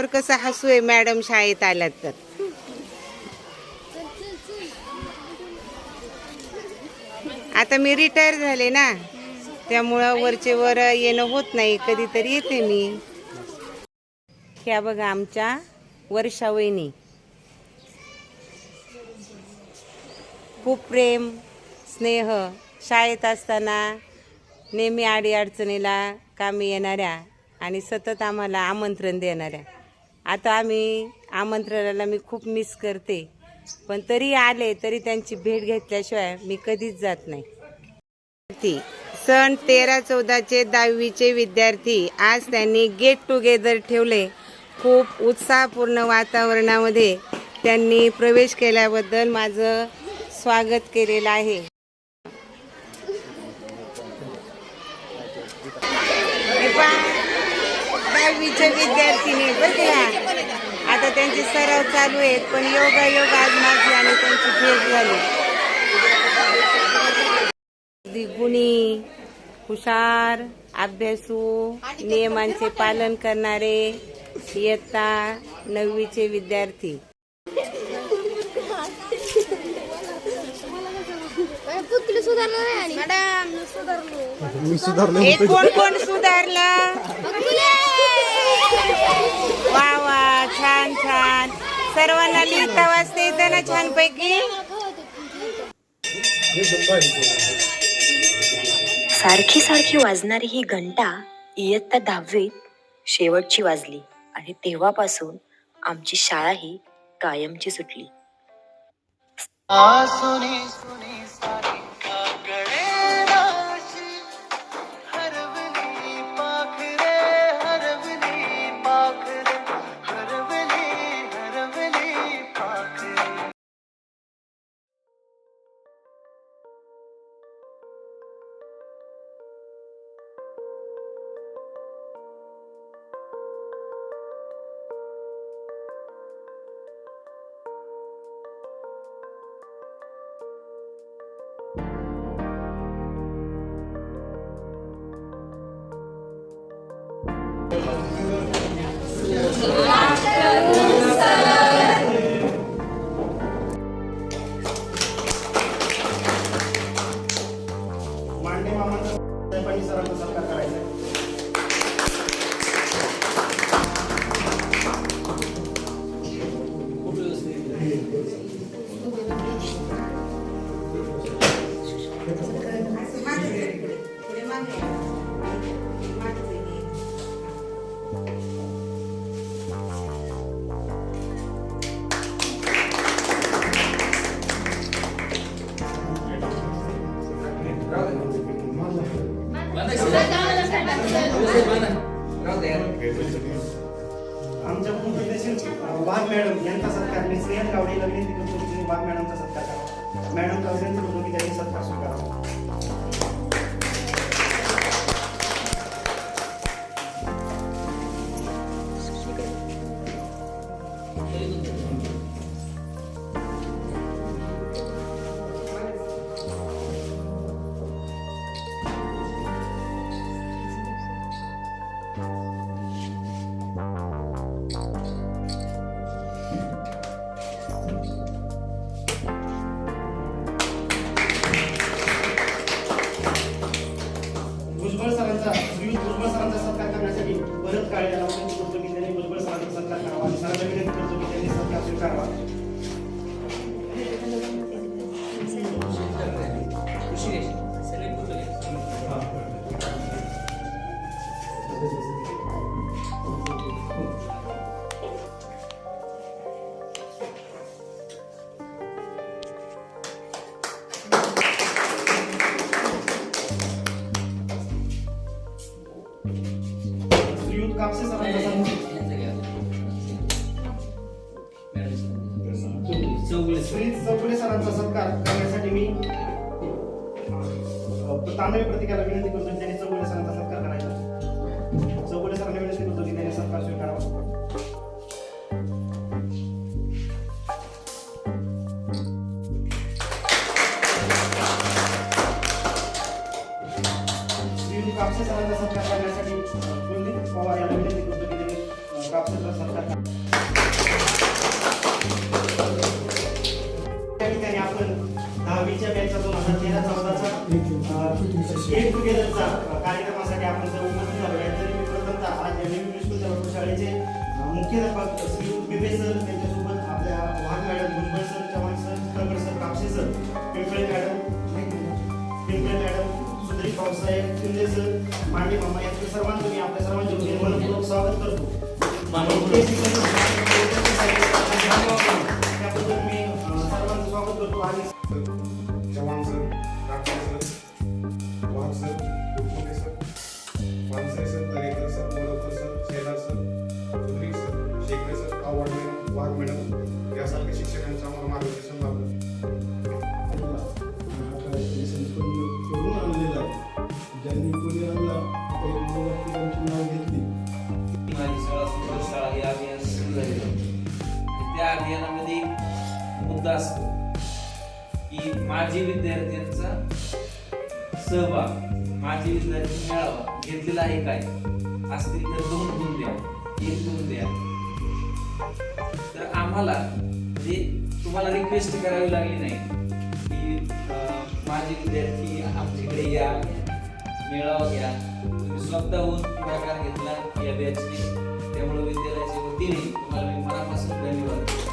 सगळ्यांच्या कसं हसू आहे मॅडम शाळेत आल्यात तर? आता मी रिटायर झाले ना त्यामुळं वरचे वर येणं होत नाही कधीतरी येते मी. ह्या बघा आमच्या वर्षा वहिनी. खूप प्रेम स्नेह शाळेत असताना नेहमी आडी अडचणीला कामी येणाऱ्या आणि सतत आम्हाला आमंत्रण देणाऱ्या. आता आम्ही आमंत्रणाला मी खूप मिस करते. पण तरी आले तरी त्यांची भेट घेतल्याशिवाय मी कधीच जात नाही. सण सन तेरा चौदाचे दहावीचे विद्यार्थी आज त्यांनी गेट टुगेदर ठेवले. खूप उत्साहपूर्ण वातावरणामध्ये त्यांनी प्रवेश केल्याबद्दल माझं स्वागत केलेलं आहे हे पहा, दहावीचे विद्यार्थिनी बघा आता त्यांचे सराव चालू आहेत पण योगा योग आज माझी आणि त्यांची भेट झाली. गुणी हुशार अभ्यासू नियमांचे पालन करणारे इयत्ता नववीचे विद्यार्थी. पुतली सुधारलं. हे कोण कोण सुधारलं? वा वा छान छान. सर्वांना लिहिता वाचता येतं ना छान पैकी सारखी सारखी वाजणारी ही घंटा इयत्ता दहावीत शेवटची वाजली आणि तेव्हापासून आमची शाळा ही कायमची सुटली. आसुनी सुनी. वाघ मॅडम यांचा सत्कार मी स्नेहल गावडेला विनंती करतो की तुम्ही वाघ मॅडमचा सत्कार करा मॅडमचा विनंती करतो की त्यांनी सत्कार स्वीकारावा अ, तांदळी प्रतिकाला विनंती करतो त्यांनी चौगुले सरांचा सत्कार करायचा. चौगुले सरांना विनंती करतो की त्यांनी सत्कार स्वीकारावा. कापसे सरांचा सत्कार करण्यासाठी कुलदीप पवार याला विनंती एक टुगेदरचा कार्यक्रमासाठी आपण जर उपस्थित झालो आहे तरी मी प्रथमतः आज इंग्लिश स्कूलच्या शाळेचे मुख्याध्यापक श्री बिबे सर त्यांच्यासोबत आपल्या Wagh madam Bhujbal sir Chavan sir Chitrakar sir Kapse sir Pimple madam Pimple madam सुधरी पावसाहेब शिंदे सर मांडे मामा यांचं सर्वांचं मी आपल्या सर्वांच्या वतीने मनपूर्वक स्वागत करतो. मुद्दा असतो की माझी विद्यार्थ्यांचा सहभाग माझी विद्यार्थी मेळावा घेतलेला आहे काय? असतील तर दोन गुण द्या. एक गुण द्या. तर आम्हाला म्हणजे तुम्हाला रिक्वेस्ट करावी लागली नाही की माझे विद्यार्थी आमच्याकडे या मेळावा घ्या. तुम्ही स्वतःहून पुढाकार घेतला या बॅचने त्यामुळे विद्यालयाच्या वतीने तुम्हाला मी मनापासून धन्यवाद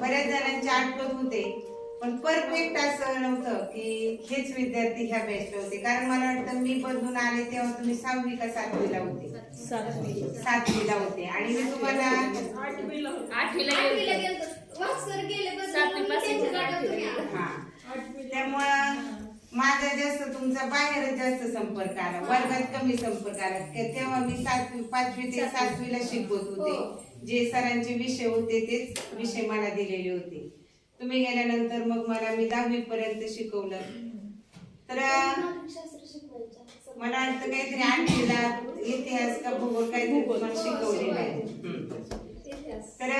बऱ्याच जणांचे आठवत होते पण परफेक्ट असं नव्हतं की हेच विद्यार्थी ह्या बॅचला होते. कारण मला वाटतं मी बदलून आले तेव्हा तुम्ही सहावी का सातवीला होते. सातवीला होते. आणि मी तुम्हाला त्यामुळं माझा जास्त तुमचा बाहेर जास्त संपर्क आला. वर्गात कमी संपर्क आला. तेव्हा मी सातवी पाचवी ते सातवीला शिकवत होते. जे सरांचे विषय होते तेच विषय मला दिलेले होते. तुम्ही गेल्यानंतर मग मला मी दहावी पर्यंत शिकवलं. तर मला वाटतं काहीतरी आठवीला इतिहास का भूगोल काहीतरी तुम्हाला शिकवलेलं आहे. तर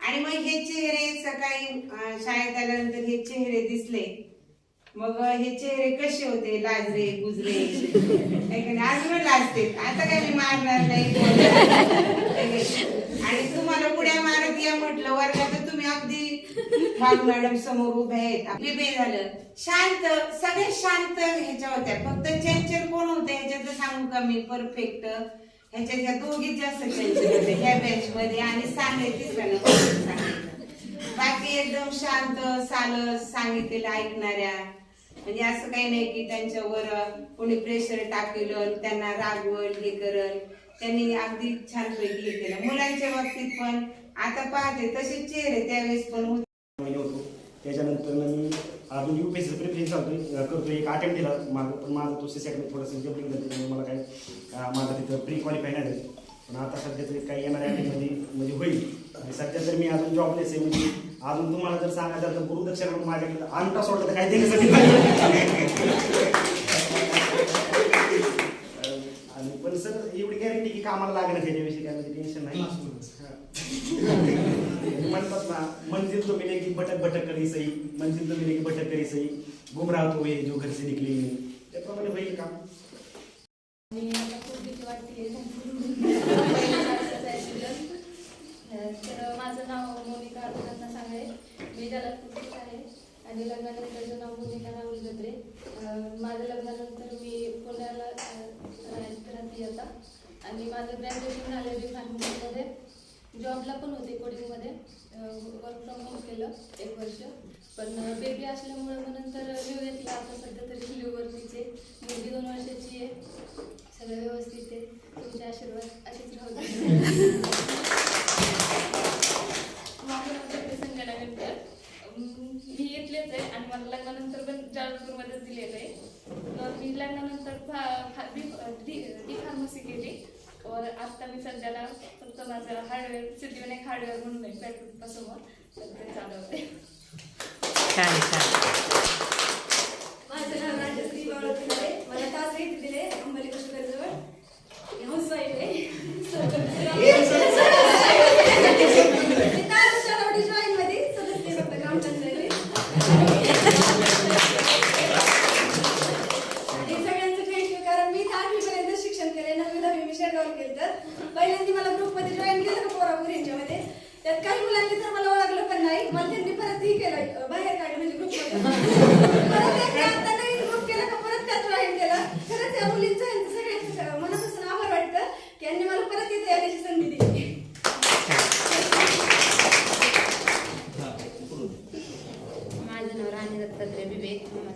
आणि मग हे चेहरे सकाळी शाळेत आल्यानंतर हे चेहरे दिसले. मग हे चेहरे कसे होते? लाजरे गुजरे. अजून लाजते. आता काय मी मारणार नाही? आणि तुम्हाला पुढे मारत या म्हटलं वर्गात तुम्ही अगदी मॅडम समोर उभे आहेत. विबे झालं. शांत सगळे शांत ह्याच्या होत्या. फक्त चंचल कोण होते? ह्याच्यात सांगू का मी? परफेक्ट ह्याच्यात ह्या दोघीच जास्त चंचल होते. ह्या बेंच मध्ये आणि सांगाय सांगितलं? बाकी एकदम शांत सालस सांगितलेलं ऐकणाऱ्या. म्हणजे असं काही नाही की त्यांच्यावर कोणी प्रेशर टाकेल त्यांना रागवल हे करल. त्यांनी अगदी छानपैकी हे केलं. मुलांच्या बाबतीत पण आता पाहते तसे चेहरे त्यावेळेस पण होते. होतो. त्याच्यानंतर मी अजून यू पी एस प्रिपरेशन चालतोय करतोय. एक अटेम्प्ट दिला माझं पण माझं तो सेटमध्ये थोडंसं जम्पिंग झालं त्यामुळे मला काय माझं तिथं प्री क्वालिफाय नाही झालं. पण आता सध्या तरी काही येणाऱ्या मध्ये म्हणजे होईल. आणि सध्या तर मी अजून जॉबलेस आहे म्हणजे अजून तुम्हाला जर सांगायचं तर गुरुदक्षिणा म्हणून माझ्याकडे अंगठा सोडला तर काही देण्यासाठी आणि पण सर एवढी गॅरंटी की कामाला लागणार त्याच्याविषयी काय म्हणजे टेन्शन नाही. म्हणतात ना मंजिल तो मिले की भटक भटक करी सही मंजिल तो मिले की भटक करी सही गुमराह तो जो घर से निकले ही नहीं त्याप्रमाणे होईल काम आणि मला खूप भीती वाटते तर माझं नाव मोनिका रघुनाथ सांगाय मी जलालपूरचीच आहे आणि लग्नानंतरचं नाव भूमिका राहुल जत्रे माझ्या लग्नानंतर मी पुण्याला अं, राहते आता आणि माझं ग्रॅज्युएशन झालं बी फार्मसीमध्ये जॉबला पण होते कोडिंगमध्ये वर्क फ्रॉम होम केलं एक वर्ष. पण बेबी असल्यामुळे मग नंतर लिव्ह घेतला. आता सध्या तरी लिव्हवरतीच मुलगी दोन वर्षाची आहे. सगळं व्यवस्थित आहे. तुमचे आशीर्वाद असेच राहू द्या माझं नाव चक्री संजना गणकर अं, मी घेतलेच आहे आणि मला लग्नानंतर पण जालपूरमध्येच दिलेलं आहे. तर मी लग्नानंतर फा- फा- डी फार्मसी केली और आता मी सध्याला फक्त माझं हार्डवेअर सिद्धिविनायक हार्डवेअर म्हणून आहे पेट्रोल पंपासमोर तर ते चालवते छान छान माझं नाव राजश्री बाळा पिल्लारे मला तास घेतले दिले अंबली कष्टकरजवळ हाऊस वाईफ आहे मी तास चालवटी जॉईन मध्ये सदस्य फक्त काम चाललंय आणि सगळ्यांचं थँक्यू कारण मी आठवीपर्यंत शिक्षण केले नववी दहावी मी शेगाव केलं तर पहिल्यांदा मला ग्रुपमध्ये जॉईन केलं का पोरापूर यांच्यामध्ये त्यात काही मुलांनी तर मला ओळखलं पण नाही मला त्यांनी परत ही केलं अं, बाहेर काढलं म्हणजे ग्रुपमध्ये परत एकदा आता नवीन ग्रुप केला का परत त्यात जॉईन केलं खरंच या मुलींचं यांचं सगळ्यांचं मनापासून आभार वाटतं की यांनी मला परत इथे येण्याची संधी दिली माझं नाव राणी दत्तात्रय विवेक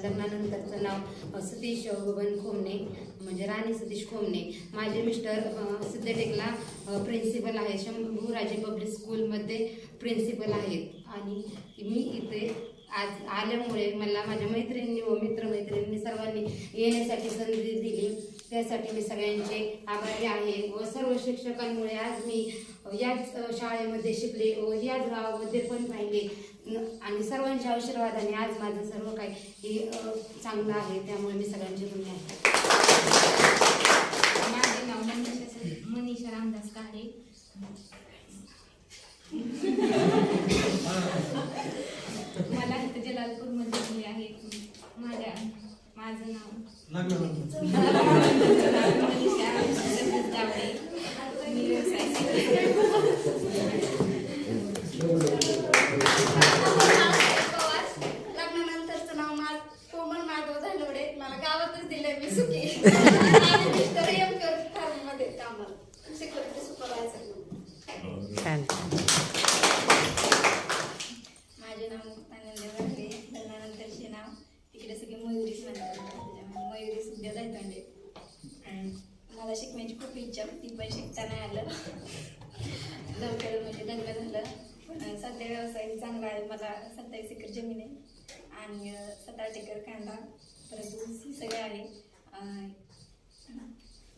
लग्नानंतरचं नाव सतीश बबन खोमणे म्हणजे राणी सतीश खोमणे. माझे मिस्टर सिद्धटेकला प्रिन्सिपल आहे. शंभू राजे पब्लिक स्कूलमध्ये प्रिन्सिपल आहेत. आणि मी इथे आज आल्यामुळे मला माझ्या मैत्रिणी व मित्रमैत्रिणी सर्वांनी येण्यासाठी संधी दिली. त्यासाठी मी सगळ्यांचे आभारी आहे व सर्व शिक्षकांमुळे आज मी याच शाळेमध्ये शिकले व याच गावामध्ये पण राहिले. न- आणि सर्वांच्या आशीर्वादाने आज माझं सर्व काही हे, चांगलं आहे. त्यामुळे मी सगळ्यांचे ऋणी आहे. माझे नाव मनीषा मनीषा रामदास काळे. मला इथं जलालपूरमध्ये दिले आहे माझ्या माझं नाव. मी व्यवसाय शिकते. लग्नानंतरचं नाव माझ कोमल माधव धानवडे. मला गावातच दिलंय मी सुखी. आणि अं, कांदा परत ऊस सगळे आले.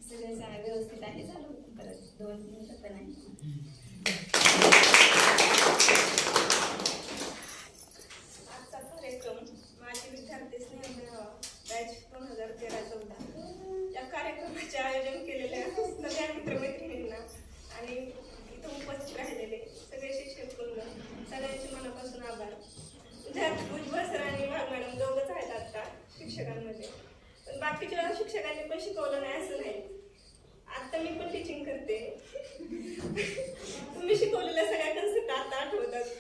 सगळे व्यवस्थित आहे चालू. परत दोन मिनिटं पण आहे.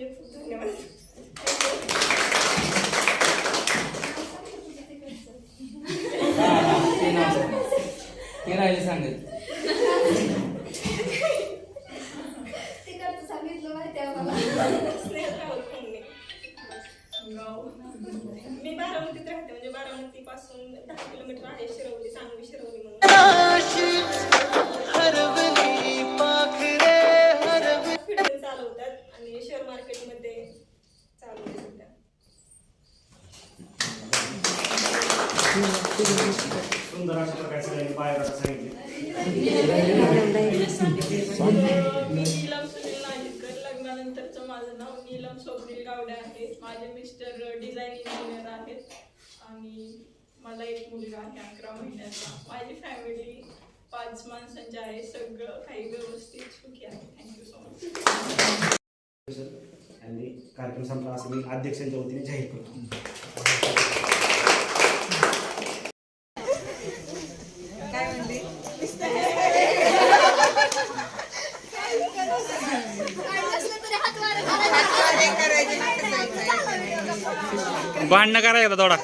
म्हणजे खूप धन्यवाद ते सांग. राहिले सांगत सुंदर अशा प्रकारे सगळ्यांनी बाहेर सांगितले लग्नानंतरचं माझं नाव नीलम स्वप्नील गावडे आहे माझे मिस्टर डिझाईन इंजिनियर आहेत आणि मला एक मुलगा आहे अकरा महिन्याचा माझी फॅमिली पाच माणसांची आहे सगळं काही व्यवस्थित सुखी आहे थँक्यू सो मच आणि कार्यक्रम संपला असं मी अध्यक्षांच्या वतीने जाहीर करतो काय म्हणली भांडणं करायचं थोडा.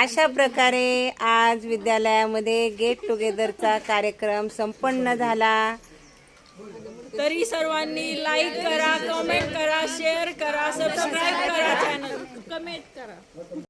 अशा प्रकारे आज विद्यालयामध्ये गेट टुगेदरचा कार्यक्रम संपन्न झाला. तरी सर्वांनी लाईक करा कमेंट करा शेअर करा सबस्क्राईब करा चॅनल कमेंट करा.